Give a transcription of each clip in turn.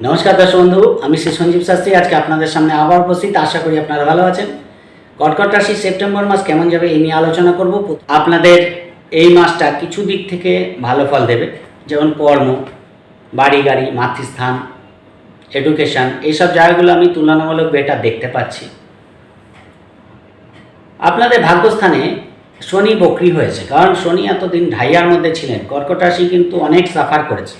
নমস্কার দর্শক বন্ধু, আমি শ্রী সঞ্জীব শাস্ত্রী। আজকে আপনাদের সামনে আবার উপস্থিত। আশা করি আপনারা ভালো আছেন। কর্কট রাশি সেপ্টেম্বর মাস কেমন যাবে এই নিয়ে আলোচনা করব। আপনাদের এই মাসটা কিছু দিক থেকে ভালো ফল দেবে। যেমন কর্ম, বাড়ি, গাড়ি, মাতৃস্থান এডুকেশন এইসব জায়গাগুলো আমি তুলনামূলক বেটার দেখতে পাচ্ছি। আপনাদের ভাগ্যস্থানে শনি বকরি হয়েছে। কারণ শনি এতদিন ঢাইয়ার মধ্যে ছিলেন। কর্কট রাশি কিন্তু অনেক সাফার করেছে।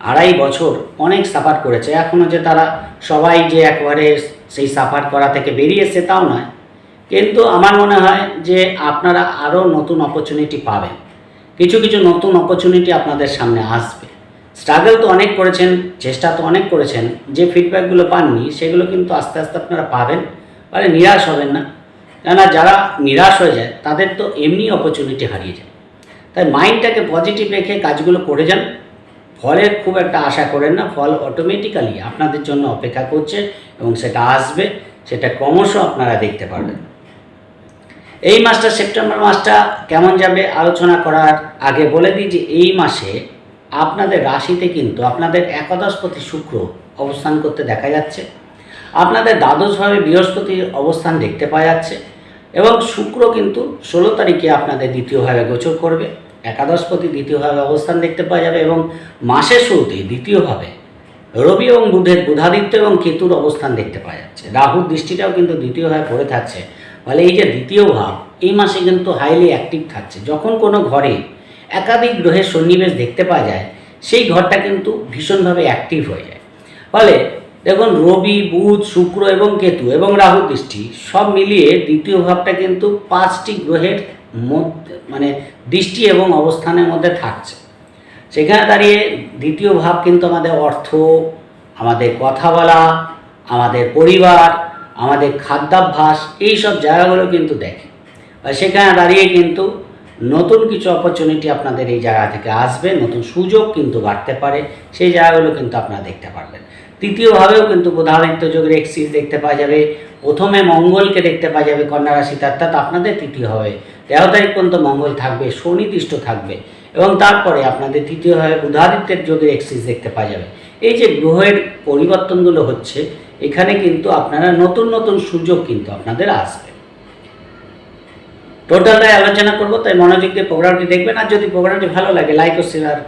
আড়াই বছর অনেক সাফার করেছে। এখনও যে তারা সবাই যে একবারে সেই সাফার করা থেকে বেরিয়েছে তাও নয়। কিন্তু আমার মনে হয় যে আপনারা আরও নতুন অপরচুনিটি পাবেন। কিছু কিছু নতুন অপরচুনিটি আপনাদের সামনে আসবে। স্ট্রাগল তো অনেক করেছেন, চেষ্টা তো অনেক করেছেন, যে ফিডব্যাকগুলো পাননি সেগুলো কিন্তু আস্তে আস্তে আপনারা পাবেন মানে নিরাশ হবেন না। কেননা যারা নিরাশ হয়ে যায়, তাদের তো এমনি অপরচুনিটি হারিয়ে যায়। তাই মাইন্ডটাকে পজিটিভ রেখে কাজগুলো করে যান। ফলের খুব একটা আশা করেন না, ফল অটোমেটিক্যালি আপনাদের জন্য অপেক্ষা করছে এবং সেটা আসবে, সেটা ক্রমশ আপনারা দেখতে পারবেন। এই মাসটা সেপ্টেম্বর মাসটা কেমন যাবে আলোচনা করার আগে বলে দিই যে এই মাসে আপনাদের রাশিতে কিন্তু আপনাদের একাদশপতি শুক্র অবস্থান করতে দেখা যাচ্ছে। আপনাদের দ্বাদশভাবে বৃহস্পতির অবস্থান দেখতে পাওয়া যাচ্ছে এবং শুক্র কিন্তু ষোলো তারিখে আপনাদের দ্বিতীয়ভাবে গোচর করবে। একাদশপতি দ্বিতীয়ভাবে অবস্থান দেখতে পাওয়া যাবে এবং মাসের শুরুতেই দ্বিতীয়ভাবে রবি এবং বুধের বুধাদিত্য এবং কেতুর অবস্থান দেখতে পাওয়া যাচ্ছে। রাহুর দৃষ্টিটাও কিন্তু দ্বিতীয়ভাবে পড়ে থাকছে। ফলে এই যে দ্বিতীয় ভাব, এই মাসে কিন্তু হাইলি অ্যাক্টিভ থাকছে। যখন কোনো ঘরে একাধিক গ্রহের সন্নিবেশ দেখতে পাওয়া যায়, সেই ঘরটা কিন্তু ভীষণভাবে অ্যাক্টিভ হয়ে যায়। ফলে দেখুন, রবি, বুধ, শুক্র এবং কেতু এবং রাহু দৃষ্টি সব মিলিয়ে দ্বিতীয় ভাবটা কিন্তু পাঁচটি গ্রহের মধ্যে মানে দৃষ্টি এবং অবস্থানের মধ্যে থাকছে। সেখানে দাঁড়িয়ে দ্বিতীয় ভাব কিন্তু আমাদের অর্থ, আমাদের কথা বলা, আমাদের পরিবার, আমাদের খাদ্যাভ্যাস এই সব জায়গাগুলো কিন্তু দেখে। সেখানে দাঁড়িয়ে কিন্তু নতুন কিছু অপরচুনিটি আপনাদের এই জায়গা থেকে আসবে, নতুন সুযোগ কিন্তু বাড়তে পারে, সেই জায়গাগুলো কিন্তু আপনারা দেখতে পারবেন। তৃতীয়ভাবেও কিন্তু বুধাদিত্য যোগের এক্সিস দেখতে পাওয়া যাবে। প্রথমে মঙ্গলকে দেখতে পাওয়া যাবে কন্যা রাশিতে অর্থাৎ আপনাদের তৃতীয় হবে তেরো তারিখ পর্যন্ত মঙ্গল থাকবে সুনির্দিষ্ট থাকবে এবং তারপরে আপনাদের তৃতীয়ভাবে বুধাদিত্যের যোগের এক্সিস দেখতে পাওয়া যাবে। এই যে গ্রহের পরিবর্তনগুলো হচ্ছে, এখানে কিন্তু আপনারা নতুন নতুন সুযোগ কিন্তু আপনাদের আসবে। টোটালটাই আলোচনা করব, তাই মনোযোগ দিয়ে প্রোগ্রামটি দেখবেন, আর যদি প্রোগ্রামটি ভালো লাগে লাইক ও শেয়ার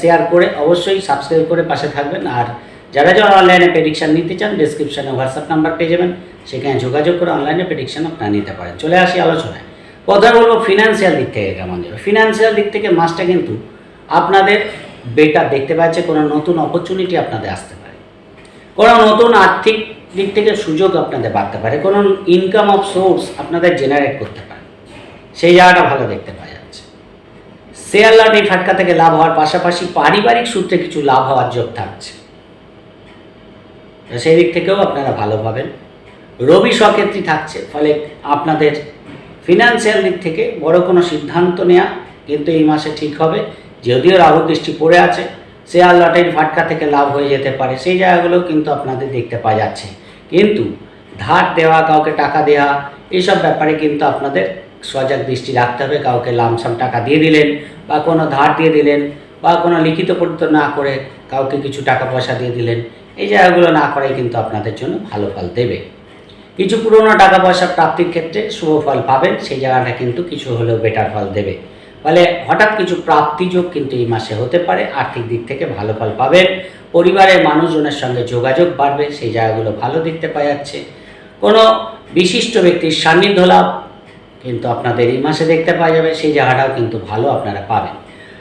শেয়ার করে অবশ্যই সাবস্ক্রাইব করে পাশে থাকবেন, আর যারা যারা অনলাইনে প্রেডিকশান নিতে চান ডিসক্রিপশানে হোয়াটসঅ্যাপ নাম্বার পেয়ে যাবেন। সেখানে যোগাযোগ করে অনলাইনে প্রেডিকশান আপনারা নিতে পারেন। চলে আসি আলোচনায়। কথা বলব ফিনান্সিয়াল দিক থেকে কেমন যাবে ফিনান্সিয়াল দিক থেকে মাসটা কিন্তু আপনাদের বেটার দেখতে পাচ্ছে, কোনো নতুন অপরচুনিটি আপনাদের আসতে পারে। কোনো নতুন আর্থিক দিক থেকে সুযোগ আপনাদের বাড়তে পারে। কোনো ইনকাম অফ সোর্স আপনাদের জেনারেট করতে পারে। সেই জায়গাটা ভালো দেখতে পাওয়া যাচ্ছে। শেয়ার এই ফাটকা থেকে লাভ হওয়ার পাশাপাশি পারিবারিক সূত্রে কিছু লাভ হওয়ার যোগ থাকছে। সেই দিক থেকেও আপনারা ভালো পাবেন। রবি সক্ষেত্রী থাকছে, ফলে আপনাদের ফিনান্সিয়াল দিক থেকে বড় কোনো সিদ্ধান্ত নেওয়া কিন্তু এই মাসে ঠিক হবে। যদিও রাহু দৃষ্টি পড়ে আছে শেয়ার লটারির ফাটকা থেকে লাভ হয়ে যেতে পারে। সেই জায়গাগুলো কিন্তু আপনাদের দেখতে পাওয়া যাচ্ছে। কিন্তু ধার দেওয়া, কাউকে টাকা দেওয়া এইসব ব্যাপারে কিন্তু আপনাদের সজাগ দৃষ্টি রাখতে হবে। কাউকে লামসাম টাকা দিয়ে দিলেন বা কোনো ধার দিয়ে দিলেন বা কোনো লিখিত পরিত না করে কাউকে কিছু টাকা পয়সা দিয়ে দিলেন এই জায়গাগুলো না করাই কিন্তু আপনাদের জন্য ভালো ফল দেবে। কিছু পুরনো টাকা পয়সা প্রাপ্তির ক্ষেত্রে শুভ ফল পাবেন, সেই জায়গাটা কিন্তু কিছু হলেও বেটার ফল দেবে। ফলে হঠাৎ কিছু প্রাপ্তিযোগ কিন্তু এই মাসে হতে পারে, আর্থিক দিক থেকে ভালো ফল পাবেন। পরিবারের মানুষজনের সঙ্গে যোগাযোগ বাড়বে, সেই জায়গাগুলো ভালো দেখতে পাওয়া যাচ্ছে। কোনো বিশিষ্ট ব্যক্তির সান্নিধ্য লাভ কিন্তু আপনাদের এই মাসে দেখতে পাওয়া যাবে, সেই জায়গাটাও কিন্তু ভালো আপনারা পাবেন।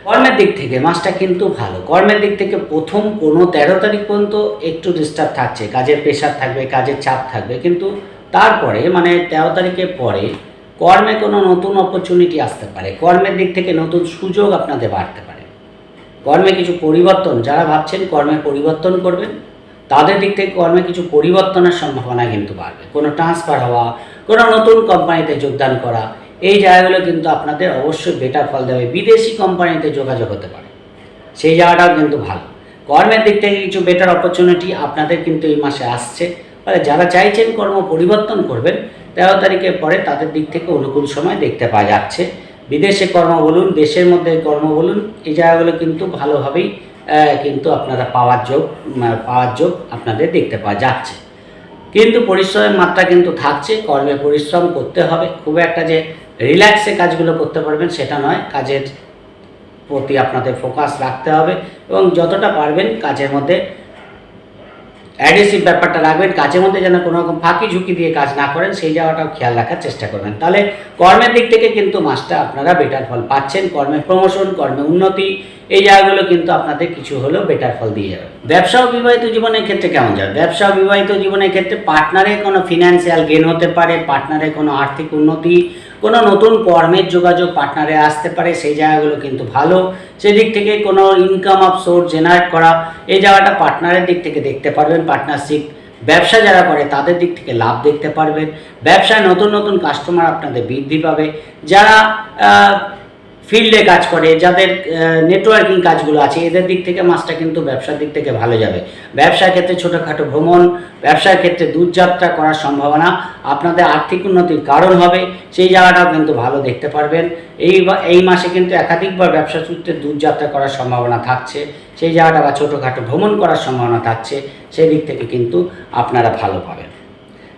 কর্মের দিক থেকে মাসটা কিন্তু ভালো। কর্মের দিক থেকে প্রথম কোনো তেরো তারিখ পর্যন্ত একটু ডিস্টার্ব থাকছে। কাজের প্রেশার থাকবে, কাজের চাপ থাকবে। কিন্তু তারপরে মানে তেরো তারিখের পরে কর্মে কোনো নতুন অপরচুনিটি আসতে পারে। কর্মের দিক থেকে নতুন সুযোগ আপনাদের বাড়তে পারে। কর্মে কিছু পরিবর্তন, যারা ভাবছেন কর্মে পরিবর্তন করবেন, তাদের দিক থেকে কর্মে কিছু পরিবর্তনের সম্ভাবনা কিন্তু বাড়বে। কোনো ট্রান্সফার হওয়া, কোনো নতুন কোম্পানিতে যোগদান করা এই জায়গাগুলো কিন্তু আপনাদের অবশ্যই বেটার ফল দেবে। বিদেশি কোম্পানিতে যোগাযোগ হতে পারে। সেই জায়গাটাও কিন্তু ভালো। কর্মের দিক থেকে কিছু বেটার অপরচুনিটি আপনাদের কিন্তু এই মাসে আসছে। ফলে যারা চাইছেন কর্ম পরিবর্তন করবেন, তেরো তারিখের পরে তাদের দিক থেকে অনুকূল সময় দেখতে পাওয়া যাচ্ছে। বিদেশে কর্ম বলুন, দেশের মধ্যে কর্ম বলুন, এই জায়গাগুলো কিন্তু ভালোভাবেই কিন্তু আপনারা পাওয়ার যোগ পাওয়ার যোগ আপনাদের দেখতে পাওয়া যাচ্ছে। কিন্তু পরিশ্রমের মাত্রা কিন্তু থাকছে। কর্মে পরিশ্রম করতে হবে। খুব একটা যে রিল্যাক্সে কাজগুলো করতে পারবেন, সেটা নয়, কাজের প্রতি আপনাদের ফোকাস রাখতে হবে এবং যতটা পারবেন কাজের মধ্যে অ্যাডেসিভ ব্যাপারটা রাখবেন, কাজের মধ্যে যেন কোনো রকম ফাঁকি ঝুঁকি দিয়ে কাজ না করেন, সেই জায়গাটাও খেয়াল রাখার চেষ্টা করবেন। তাহলে কর্মের দিক থেকে কিন্তু মাসটা আপনারা বেটার ফল পাচ্ছেন, কর্মে প্রমোশন কর্মে উন্নতি, এই জায়গাগুলো কিন্তু আপনাদের কিছু হলেও বেটার ফল দিয়ে যাবে। ব্যবসা ও বিবাহিত জীবনের ক্ষেত্রে কেমন যাবে? ব্যবসা ও বিবাহিত জীবনের ক্ষেত্রে পার্টনারের কোনো ফিনান্সিয়াল গেন হতে পারে পার্টনারের কোনো আর্থিক উন্নতি কোনো নতুন কর্মের যোগাযোগ পার্টনারে আসতে পারে, সেই জায়গাগুলো কিন্তু ভালো। সেদিক থেকে কোনো ইনকাম অফ সোর্স জেনারেট করা, এই জায়গাটা পার্টনারের দিক থেকে দেখতে পারবেন। পার্টনারশিপ ব্যবসা যারা করে, তাদের দিক থেকে লাভ দেখতে পারবেন। ব্যবসায় নতুন নতুন কাস্টমার আপনাদের বৃদ্ধি পাবে। যারা ফিল্ডে কাজ করে, যাদের নেটওয়ার্কিং কাজগুলো আছে, এদের দিক থেকে মাসটা কিন্তু ব্যবসার দিক থেকে ভালো যাবে। ব্যবসার ক্ষেত্রে ছোটোখাটো ভ্রমণ, ব্যবসার ক্ষেত্রে দূরযাত্রা করার সম্ভাবনা, আপনাদের আর্থিক উন্নতির কারণ হবে, সেই জায়গাটাও কিন্তু ভালো দেখতে পারবেন। এই এই মাসে কিন্তু একাধিকবার ব্যবসা সূত্রে দূরযাত্রা করার সম্ভাবনা থাকছে, সেই জায়গাটা বা ছোটোখাটো ভ্রমণ করার সম্ভাবনা থাকছে, সেই দিক থেকে কিন্তু আপনারা ভালো পাবেন।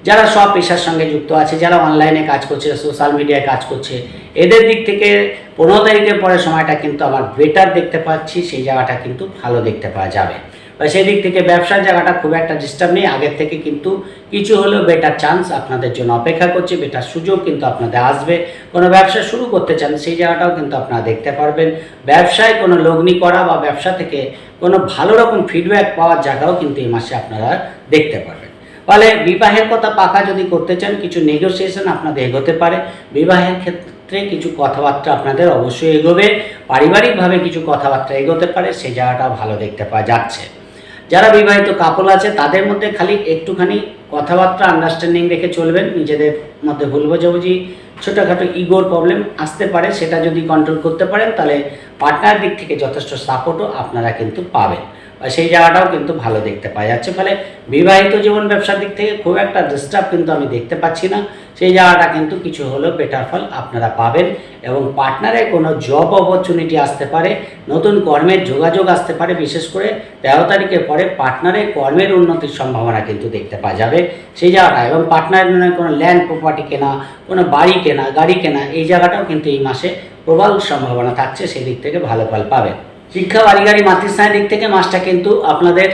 যারা সব পেশার সঙ্গে যুক্ত আছে, যারা অনলাইনে কাজ করছে সোশ্যাল মিডিয়ায় কাজ করছে, এদের দিক থেকে পনেরো তারিখের পরে সময়টা কিন্তু আমার বেটার দেখতে পাচ্ছি, সেই জায়গাটা কিন্তু ভালো দেখতে পাওয়া যাবে। বা সেই দিক থেকে ব্যবসার জায়গাটা খুব একটা ডিস্টার্ব নেই, আগের থেকে কিন্তু কিছু হলেও বেটার চান্স আপনাদের জন্য অপেক্ষা করছে বেটার সুযোগ কিন্তু আপনাদের আসবে। কোনো ব্যবসা শুরু করতে চান, সেই জায়গাটাও কিন্তু আপনারা দেখতে পারবেন। ব্যবসায় কোনো লগ্নি করা বা ব্যবসা থেকে কোনো ভালো রকম ফিডব্যাক পাওয়ার জায়গাও কিন্তু এই মাসে আপনারা দেখতে পারবেন। ফলে বিবাহের কথা পাকা যদি করতে চান, কিছু নেগোসিয়েশন আপনাদের এগোতে পারে। বিবাহের ক্ষেত্রে কিছু কথাবার্তা আপনাদের অবশ্যই এগোবে। পারিবারিকভাবে কিছু কথাবার্তা এগোতে পারে সেই জায়গাটা ভালো দেখতে পাওয়া যাচ্ছে। যারা বিবাহিত কাপল আছে, তাদের মধ্যে খালি একটুখানি কথাবার্তা আন্ডারস্ট্যান্ডিং রেখে চলবেন। নিজেদের মধ্যে ভুল বোঝাবুঝি, ছোটোখাটো ইগোর প্রবলেম আসতে পারে, সেটা যদি কন্ট্রোল করতে পারেন, তাহলে পার্টনার দিক থেকে যথেষ্ট সাপোর্টও আপনারা কিন্তু পাবেন। সেই জায়গাটাও কিন্তু ভালো দেখতে পাওয়া যাচ্ছে। ফলে বিবাহিত জীবন ব্যবসার দিক থেকে খুব একটা ডিস্টার্ব কিন্তু আমি দেখতে পাচ্ছি না। সেই জায়গাটা কিন্তু কিছু হলেও বেটার ফল আপনারা পাবেন এবং পার্টনারে কোনো জব অপরচুনিটি আসতে পারে, নতুন কর্মের যোগাযোগ আসতে পারে, বিশেষ করে তেরো তারিখের পরে পার্টনারে কর্মের উন্নতির সম্ভাবনা কিন্তু দেখতে পাওয়া যাবে। সেই জায়গাটা এবং পার্টনারের জন্য কোনো ল্যান্ড প্রপার্টি কেনা, কোনো বাড়ি কেনা, গাড়ি কেনা, এই জায়গাটাও কিন্তু এই মাসে প্রবল সম্ভাবনা থাকছে, সেদিক থেকে ভালো ফল পাবেন। শিক্ষা বাড়িগাড়ি মাতৃস্থানের দিক থেকে মাসটা কিন্তু আপনাদের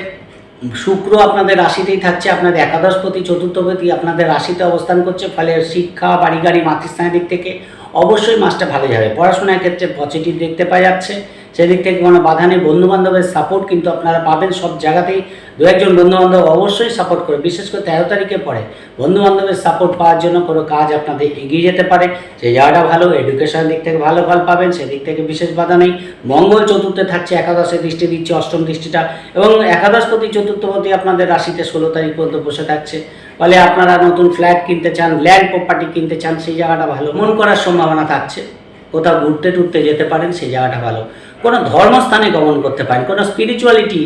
শুক্র আপনাদের রাশিতেই থাকছে, আপনাদের একাদশ একাদশপতি, চতুর্থপতি আপনাদের রাশিতে অবস্থান করছে, ফলে শিক্ষা বাড়ি গাড়ি মাতৃস্থানের দিক থেকে অবশ্যই মাসটা ভালো যাবে পড়াশোনার ক্ষেত্রে পজিটিভ দেখতে পাওয়া যাচ্ছে। সেদিক থেকে কোনো বাধা নেই। বন্ধু বান্ধবের সাপোর্ট কিন্তু আপনারা পাবেন সব জায়গাতেই। দু একজন বন্ধু বান্ধব অবশ্যই সাপোর্ট করে, বিশেষ করে তেরো তারিখে পরে। বন্ধু বান্ধবের সাপোর্ট পাওয়ার জন্য কোনো কাজ আপনাদের এগিয়ে যেতে পারে। সেই জায়গাটা ভালো এডুকেশন দিক থেকে ভালো ফল পাবেন, সেদিক থেকে বিশেষ বাধা নেই। মঙ্গল চতুর্থে থাকছে, একাদশে দৃষ্টি দিচ্ছে, অষ্টম দৃষ্টিটা। এবং একাদশপতি চতুর্থপতি আপনাদের রাশিতে ষোলো তারিখ পর্যন্ত বসে থাকছে। ফলে আপনারা নতুন ফ্ল্যাট কিনতে চান ল্যান্ড প্রপার্টি কিনতে চান, সেই জায়গাটা ভালো। মন করার সম্ভাবনা থাকছে। কোথাও ঘুরতে টুরতে যেতে পারেন সেই জায়গাটা ভালো। কোনো ধর্মস্থানে গমন করতে পারেন, কোনো স্পিরিচুয়ালিটি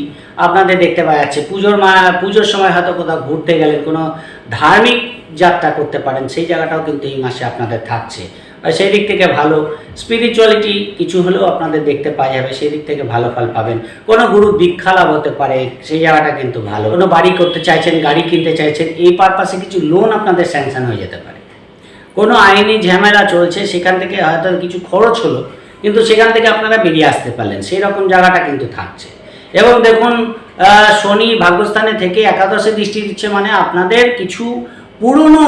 আপনাদের দেখতে পাওয়া যাচ্ছে। পুজোর মা, পুজোর সময় হয়তো কোথাও ঘুরতে গেলেন, কোনো ধার্মিক যাত্রা করতে পারেন, সেই জায়গাটাও কিন্তু এই মাসে আপনাদের থাকছে। আর সেই দিক থেকে ভালো স্পিরিচুয়ালিটি কিছু হলেও আপনাদের দেখতে পাওয়া যাবে, সেই দিক থেকে ভালো ফল পাবেন। কোনো গুরু দীক্ষা লাভ হতে পারে, সেই জায়গাটা কিন্তু ভালো। কোনো বাড়ি করতে চাইছেন, গাড়ি কিনতে চাইছেন, এই পারপাসে কিছু লোন আপনাদের স্যাংশন হয়ে যেতে পারে। কোনো আইনি ঝামেলা চলছে, সেখান থেকে হয়তো কিছু খরচ হলো, কিন্তু সেখান থেকে আপনারা বেরিয়ে আসতে পারলেন। সেই রকম জায়গাটা কিন্তু থাকছে। এবং দেখুন শনি ভাগ্যস্থানে থেকে একাদশে দৃষ্টি দিচ্ছে মানে আপনাদের কিছু পুরনো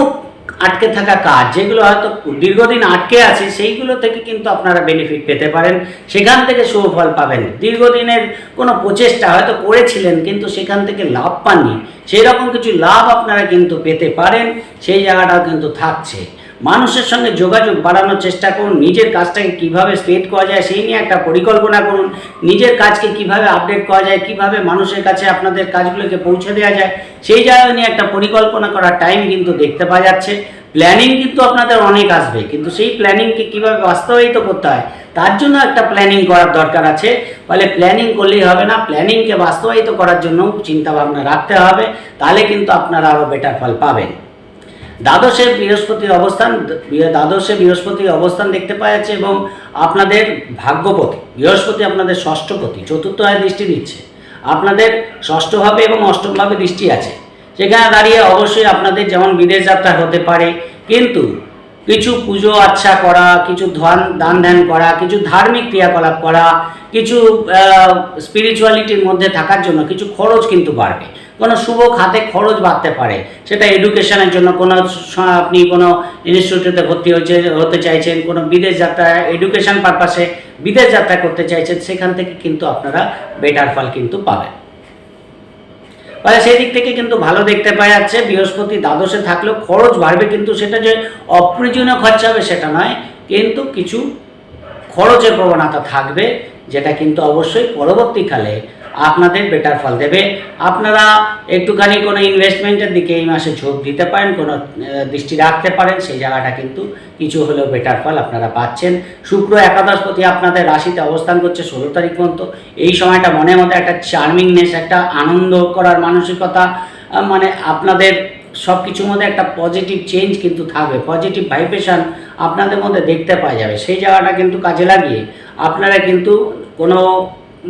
আটকে থাকা কাজ, যেগুলো হয়তো দীর্ঘদিন আটকে আছে, সেইগুলো থেকে কিন্তু আপনারা বেনিফিট পেতে পারেন। সেখান থেকে সুফল পাবেন। দীর্ঘদিনের কোনো প্রচেষ্টা হয়তো করেছিলেন, কিন্তু সেখান থেকে লাভ পাননি। সেই রকম কিছু লাভ আপনারা কিন্তু পেতে পারেন, সেই জায়গাটাও কিন্তু থাকছে। মানুষের সঙ্গে যোগাযোগ বাড়ানোর চেষ্টা করুন, নিজের কাজটাকে কীভাবে স্পেড করা যায় সেই নিয়ে একটা পরিকল্পনা করুন, নিজের কাজকে কীভাবে আপডেট করা যায়, কীভাবে মানুষের কাছে আপনাদের কাজগুলোকে পৌঁছে দেওয়া যায়, সেই জায়গা নিয়ে একটা পরিকল্পনা করার টাইম কিন্তু দেখতে পাওয়া যাচ্ছে। প্ল্যানিং কিন্তু আপনাদের অনেক আসবে, কিন্তু সেই প্ল্যানিংকে কীভাবে বাস্তবায়িত করতে হয়, তার জন্য একটা প্ল্যানিং করার দরকার আছে। ফলে প্ল্যানিং করলেই হবে না প্ল্যানিংকে বাস্তবায়িত করার জন্য চিন্তা ভাবনা রাখতে হবে, তাহলে কিন্তু আপনারা আরও বেটার ফল পাবেন। দ্বাদশে বৃহস্পতির অবস্থান দ্বাদশে বৃহস্পতির অবস্থান দেখতে পাওয়া যাচ্ছে এবং আপনাদের ভাগ্যপতি, বৃহস্পতি আপনাদের ষষ্ঠপতি চতুর্থ আয় দৃষ্টি দিচ্ছে। আপনাদের ষষ্ঠভাবে এবং অষ্টমভাবে দৃষ্টি আছে। সেখানে দাঁড়িয়ে অবশ্যই আপনাদের যেমন বিদেশ যাত্রা হতে পারে, কিন্তু কিছু পুজো আচ্ছা করা, কিছু ধ্যান, দান ধ্যান করা, কিছু ধার্মিক ক্রিয়াকলাপ করা, কিছু স্পিরিচুয়ালিটির মধ্যে থাকার জন্য কিছু খরচ কিন্তু বাড়বে। কোনো শুভ খাতে খরচ বাড়তে পারে। সেটা এডুকেশনের জন্য কোনো আপনি কোনো ইনস্টিটিউটে ভর্তি হয়েছে, হতে চাইছেন, কোনো বিদেশ যাত্রা এডুকেশন পারপাসে বিদেশ যাত্রা করতে চাইছেন, সেখান থেকে কিন্তু আপনারা বেটার ফল কিন্তু পাবেন। ফলে সেই দিক থেকে কিন্তু ভালো দেখতে পাওয়া যাচ্ছে, বৃহস্পতি দ্বাদশে থাকলেও খরচ বাড়বে কিন্তু সেটা যে অপ্রয়োজনীয় খরচা হবে সেটা নয়, কিন্তু কিছু খরচের প্রবণতা থাকবে, যেটা কিন্তু অবশ্যই পরবর্তীকালে আপনাদের বেটার ফল দেবে। আপনারা একটুখানি কোনো ইনভেস্টমেন্টের দিকে এই মাসে ঝোঁক দিতে পারেন, কোনো দৃষ্টি রাখতে পারেন, সেই জায়গাটা কিন্তু কিছু হলেও বেটার ফল আপনারা পাচ্ছেন। শুক্র একাদশপতি আপনাদের রাশিতে অবস্থান করছে ষোলো তারিখ পর্যন্ত। এই সময়টা মনের মধ্যে একটা চার্মিংনেস একটা আনন্দ করার মানসিকতা মানে আপনাদের সব কিছুর মধ্যে একটা পজিটিভ চেঞ্জ কিন্তু থাকবে। পজিটিভ ভাইব্রেশন আপনাদের মধ্যে দেখতে পাওয়া যাবে। সেই জায়গাটা কিন্তু কাজে লাগিয়ে আপনারা কিন্তু কোনো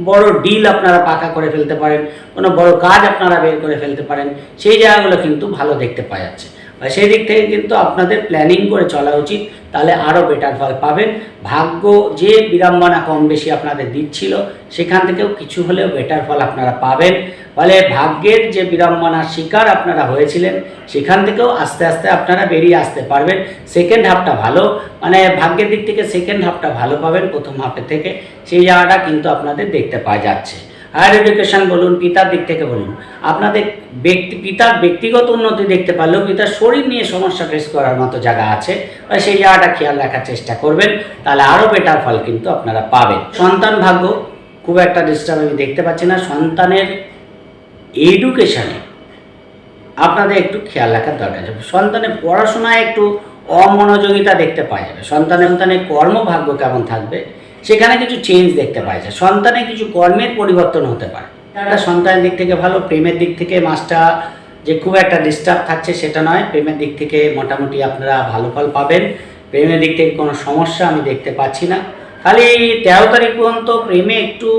বড় ডিল আপনারা পাকা করে ফেলতে পারেন, কোনো বড় কাজ আপনারা বের করে ফেলতে পারেন, সেই জায়গাগুলো কিন্তু ভালো দেখতে পাওয়া যাচ্ছে। সেই দিক থেকে কিন্তু আপনাদের প্ল্যানিং করে চলা উচিত, তাহলে আরও বেটার ফল পাবেন। ভাগ্য যে বিড়ম্বনা কম বেশি আপনাদের দিচ্ছিল, সেখান থেকেও কিছু হলেও বেটার ফল আপনারা পাবেন। ফলে ভাগ্যের যে বিড়ম্বনার শিকার আপনারা হয়েছিলেন, সেখান থেকেও আস্তে আস্তে আপনারা বেরিয়ে আসতে পারবেন। সেকেন্ড হাফটা ভালো মানে ভাগ্যের দিক থেকে সেকেন্ড হাফটা ভালো পাবেন প্রথম হাফের থেকে। সেই জায়গাটা কিন্তু আপনাদের দেখতে পাওয়া যাচ্ছে। হায়ার এডুকেশন বলুন, পিতার দিক থেকে বলুন, আপনাদের ব্যক্তি, পিতার ব্যক্তিগত উন্নতি দেখতে পারলেও পিতার শরীর নিয়ে সমস্যা ফেস করার মতো জায়গা আছে সেই জায়গাটা খেয়াল রাখার চেষ্টা করবেন, তাহলে আরও বেটার ফল কিন্তু আপনারা পাবেন। সন্তান ভাগ্য, খুব একটা ডিস্টার্ব আমি দেখতে পাচ্ছি না, সন্তানের এডুকেশানে আপনাদের একটু খেয়াল রাখার দরকার আছে। সন্তানের পড়াশোনায় একটু অমনোযোগিতা দেখতে পাওয়া যাবে। সন্তানের সন্তানের কর্মভাগ্য কেমন থাকবে? সেখানে কিছু চেঞ্জ দেখতে পাওয়া যায় সন্তানের কিছু কর্মের পরিবর্তন হতে পারে। একটা সন্তানের দিক থেকে ভালো, প্রেমের দিক থেকে মাসটা যে খুব একটা ডিস্টার্ব থাকছে সেটা নয়, প্রেমের দিক থেকে মোটামুটি আপনারা ভালো ফল পাবেন। প্রেমের দিক থেকে কোনো সমস্যা আমি দেখতে পাচ্ছি না। খালি তেরো তারিখ পর্যন্ত প্রেমে একটু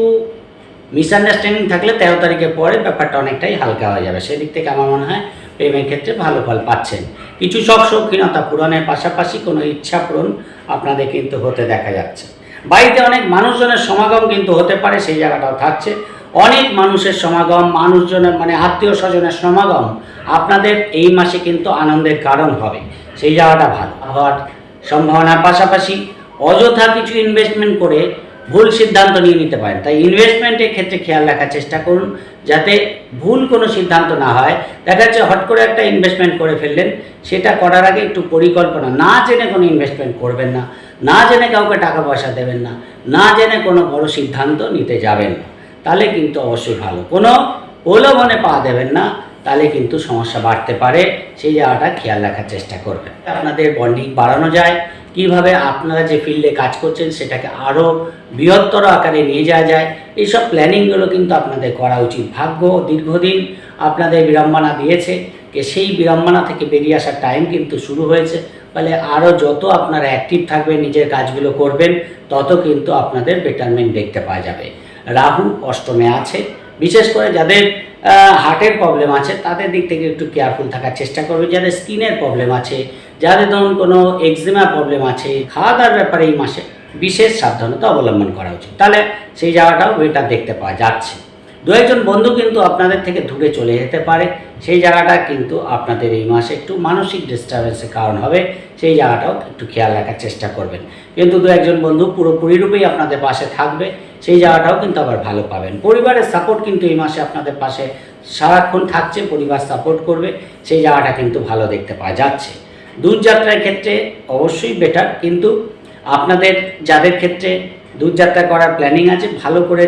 মিসআন্ডারস্ট্যান্ডিং থাকলে তেরো তারিখের পরে ব্যাপারটা অনেকটাই হালকা হয়ে যাবে। সেদিক থেকে আমার মনে হয় প্রেমের ক্ষেত্রে ভালো ফল পাচ্ছেন। কিছু সব শৌখিনতা পূরণের পাশাপাশি কোনো ইচ্ছা পূরণ আপনাদের কিন্তু হতে দেখা যাচ্ছে। বাড়িতে অনেক মানুষজনের সমাগম কিন্তু হতে পারে, সেই জায়গাটাও থাকছে। অনেক মানুষের সমাগম, মানুষজনের মানে আত্মীয় স্বজনের সমাগম আপনাদের এই মাসে কিন্তু আনন্দের কারণ হবে। সেই জায়গাটা ভালো। হওয়ার সম্ভাবনার পাশাপাশি অযথা কিছু ইনভেস্টমেন্ট করে ভুল সিদ্ধান্ত নিয়ে নিতে পারেন। তাই ইনভেস্টমেন্টের ক্ষেত্রে খেয়াল রাখার চেষ্টা করুন, যাতে ভুল কোনো সিদ্ধান্ত না হয়। দেখা যাচ্ছে হট করে একটা ইনভেস্টমেন্ট করে ফেললেন, সেটা করার আগে একটু পরিকল্পনা। না জেনে কোনো ইনভেস্টমেন্ট করবেন না না জেনে কাউকে টাকা পয়সা দেবেন না না জেনে কোনো বড় সিদ্ধান্ত নিতে যাবেন না। তাহলে কিন্তু অবশ্যই ভালো। কোনো প্রলোভনে পা দেবেন না, তাহলে কিন্তু সমস্যা বাড়তে পারে। সেই জায়গাটা খেয়াল রাখার চেষ্টা করবেন। আপনাদের বন্ডিং বাড়ানো যায়। কীভাবে আপনারা যে ফিল্ডে কাজ করছেন, সেটাকে আরও বৃহত্তর আকারে নিয়ে যাওয়া যায়। এইসব প্ল্যানিংগুলো কিন্তু আপনাদের করা উচিত। ভাগ্য দীর্ঘদিন আপনাদের বিড়ম্বনা দিয়েছে যে সেই বিড়ম্বনা থেকে বেরিয়ে আসার টাইম কিন্তু শুরু হয়েছে। ফলে আরও যত আপনারা অ্যাক্টিভ থাকবেন, নিজের কাজগুলো করবেন, তত কিন্তু আপনাদের বেটারমেন্ট দেখতে পাওয়া যাবে। রাহু অষ্টমে আছে। বিশেষ করে যাদের হার্টের প্রবলেম আছে, তাদের দিক থেকে একটু কেয়ারফুল থাকার চেষ্টা করবে যাদের স্কিনের প্রবলেম আছে, যাদের ধরুন কোনো এক্সিমা প্রবলেম আছে খাওয়া দাওয়ার ব্যাপারে এই মাসে বিশেষ সাবধানতা অবলম্বন করা উচিত। তাহলে সেই জায়গাটাও বেটার দেখতে পাওয়া যাচ্ছে। দু একজন বন্ধু কিন্তু আপনাদের থেকে দূরে চলে যেতে পারে। সেই জায়গাটা কিন্তু আপনাদের এই মাসে একটু মানসিক ডিস্টারবেন্সের কারণ হবে। সেই জায়গাটাও একটু খেয়াল রাখার চেষ্টা করবেন। কিন্তু দু একজন বন্ধু পুরোপুরি রূপেই আপনাদের পাশে থাকবে। সেই জায়গাটাও কিন্তু আবার ভালো পাবেন। পরিবারের সাপোর্ট কিন্তু এই মাসে আপনাদের পাশে সারাক্ষণ থাকছে, পরিবার সাপোর্ট করবে। সেই জায়গাটা কিন্তু ভালো দেখতে পাওয়া যাচ্ছে। দূরযাত্রার ক্ষেত্রে অবশ্যই বেটার কিন্তু আপনাদের যাদের ক্ষেত্রে দূরযাত্রা করার প্ল্যানিং আছে, ভালো করে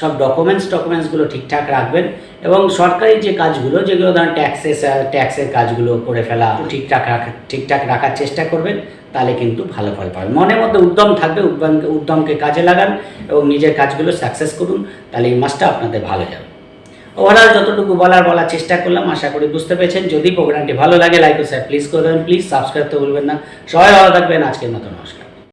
সব ডকুমেন্টস ডকুমেন্টসগুলো ঠিকঠাক রাখবেন এবং সরকারি যে কাজগুলো, যেগুলো ধরেন ট্যাক্সেস ট্যাক্সের কাজগুলো করে ফেলা, ঠিকঠাক রাখা, ঠিকঠাক রাখার চেষ্টা করবেন, তাহলে কিন্তু ভালো ফল পাবেন। মনের মধ্যে উদ্যম থাকবে উদ্যমকে উদ্যমকে কাজে লাগান এবং নিজের কাজগুলো সাকসেস করুন, তাহলে এই মাসটা আপনাদের ভালো যাবে। ওভারঅল যতটুকু বলার বলার চেষ্টা করলাম, আশা করি বুঝতে পেরেছেন। যদি প্রোগ্রামটি ভালো লাগে লাইক ও শেয়ার প্লিজ করে দেবেন প্লিজ সাবস্ক্রাইব তো ভুলবেন না। সবাই ভালো থাকবেন, আজকের মতো নমস্কার।